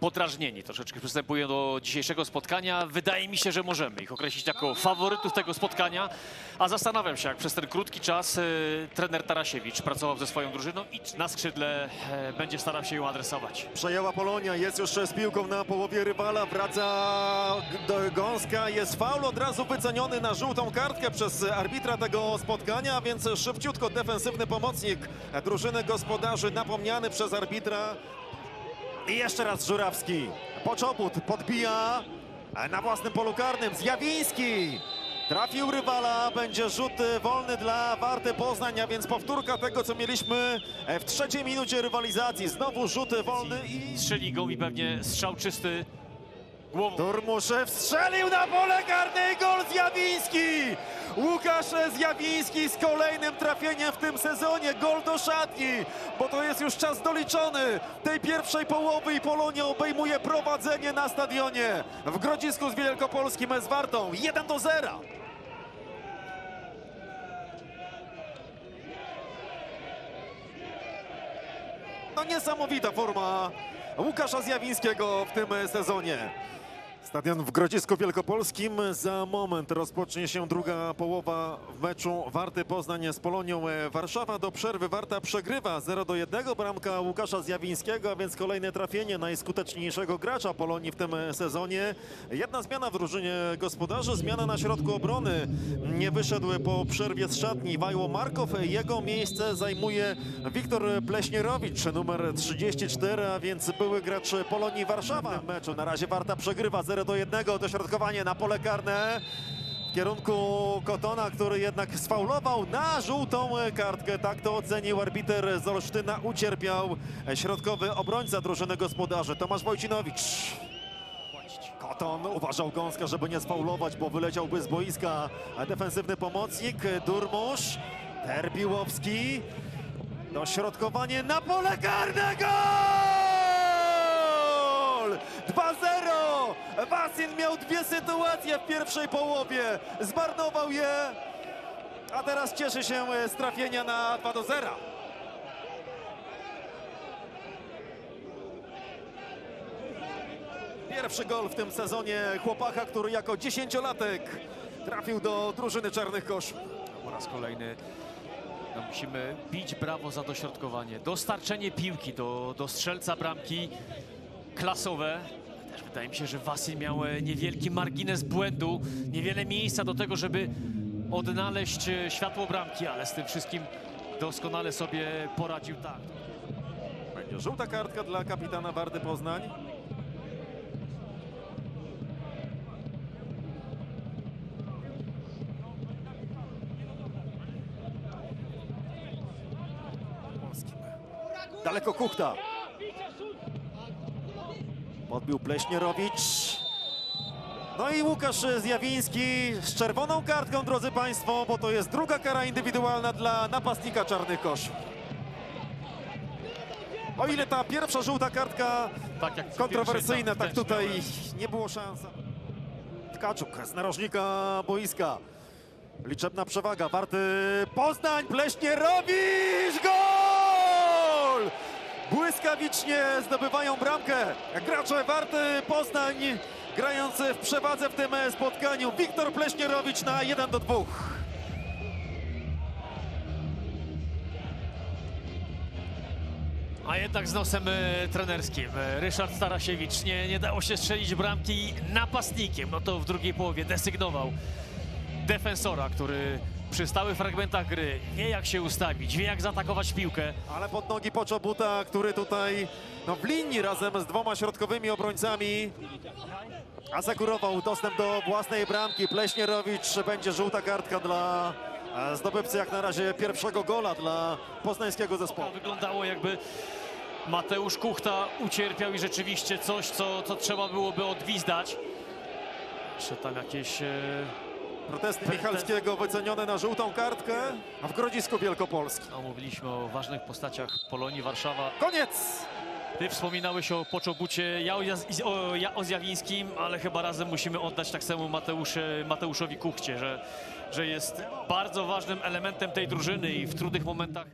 podrażnieni troszeczkę przystępują do dzisiejszego spotkania. Wydaje mi się, że możemy ich określić jako faworytów tego spotkania, a zastanawiam się, jak przez ten krótki czas e, trener Tarasiewicz pracował ze swoją drużyną i na skrzydle e, będzie starał się ją adresować. Przejęła Polonia, jest już z piłką na połowie rywala, wraca do Gąska, jest faul od razu wyceniony na żółtą kartkę przez arbitra tego spotkania, więc szybciutko defensywny pomocnik drużyny gospodarzy napomniany przez arbitra. I jeszcze raz Żurawski, Poczobut podbija na własnym polu karnym, Zjawiński. Trafił rywala, będzie rzut wolny dla Warty Poznań, a więc powtórka tego, co mieliśmy w trzeciej minucie rywalizacji. Znowu rzut wolny i... Strzeli go i pewnie strzał czysty głową. Turmuszew strzelił na pole karne i gol Zjawiński! Łukasz Zjawiński z kolejnym trafieniem w tym sezonie. Gol do szatni, bo to jest już czas doliczony tej pierwszej połowy i Polonia obejmuje prowadzenie na stadionie w Grodzisku z Wielkopolskim z Wartą. 1 do 0. No niesamowita forma Łukasza Zjawińskiego w tym sezonie. Stadion w Grodzisku Wielkopolskim. Za moment rozpocznie się druga połowa w meczu Warty Poznań z Polonią Warszawa. Do przerwy Warta przegrywa 0 do 1. Bramka Łukasza Zjawińskiego, a więc kolejne trafienie najskuteczniejszego gracza Polonii w tym sezonie. Jedna zmiana w drużynie gospodarzy, zmiana na środku obrony. Nie wyszedł po przerwie z szatni Wajło Markow. Jego miejsce zajmuje Wiktor Pleśnierowicz, numer 34, a więc były gracz Polonii Warszawa. W meczu na razie Warta przegrywa 0 do 1. Dośrodkowanie na pole karne w kierunku Kotona, który jednak sfaulował na żółtą kartkę. Tak to ocenił arbiter z Olsztyna. Ucierpiał środkowy obrońca drużyny gospodarzy Tomasz Wojcinowicz. Koton uważał Gąska, żeby nie sfaulować, bo wyleciałby z boiska defensywny pomocnik Durmusz. Terbiłowski. Dośrodkowanie na pole karne. Gol! 2-0! Wasin miał dwie sytuacje w pierwszej połowie. Zmarnował je, a teraz cieszy się z trafienia na 2 do 0. Pierwszy gol w tym sezonie chłopaka, który jako dziesięciolatek trafił do drużyny Czarnych Kosz. Po raz kolejny no, musimy bić brawo za dośrodkowanie. Dostarczenie piłki do, do strzelca bramki klasowe. Też wydaje mi się, że Wasil miał e, niewielki margines błędu, niewiele miejsca do tego, żeby odnaleźć e, światło bramki, ale z tym wszystkim doskonale sobie poradził tak. Będzie żółta kartka dla kapitana Warty Poznań. Daleko Kuchta. Podbił Pleśnierowicz. No i Łukasz Zjawiński z czerwoną kartką, drodzy Państwo, bo to jest druga kara indywidualna dla napastnika Czarnych Kosz. O ile ta pierwsza żółta kartka Tak kontrowersyjna, tak tutaj nie było szans. Tkaczuk z narożnika boiska. Liczebna przewaga, warty Poznań, Pleśnierowicz, gol! Błyskawicznie zdobywają bramkę. Gracze warty Poznań grający w przewadze w tym spotkaniu. Wiktor Pleśnierowicz na 1 do 2. A jednak z nosem e, trenerskim. E, Ryszard Starasiewicz nie, nie dało się strzelić bramki napastnikiem. No to w drugiej połowie desygnował defensora, który przy stałych fragmentach gry wie jak się ustawić, wie jak zaatakować piłkę. Ale pod nogi Poczobuta, który tutaj no, w linii razem z dwoma środkowymi obrońcami asekurował dostęp do własnej bramki. Pleśnierowicz będzie żółta kartka dla e, zdobywcy jak na razie pierwszego gola dla poznańskiego zespołu. Wyglądało jakby Mateusz Kuchta ucierpiał i rzeczywiście coś, co, co trzeba byłoby odwizdać. Czy tam jakieś... E... Protesty Michalskiego wycenione na żółtą kartkę, a w Grodzisku Wielkopolskim. No, mówiliśmy o ważnych postaciach Polonii Warszawa. Koniec! Ty wspominałeś o Poczobucie, ja o, o, ja o Zjawińskim, ale chyba razem musimy oddać tak samo Mateusz, Mateuszowi Kuchcie, że, że jest bardzo ważnym elementem tej drużyny i w trudnych momentach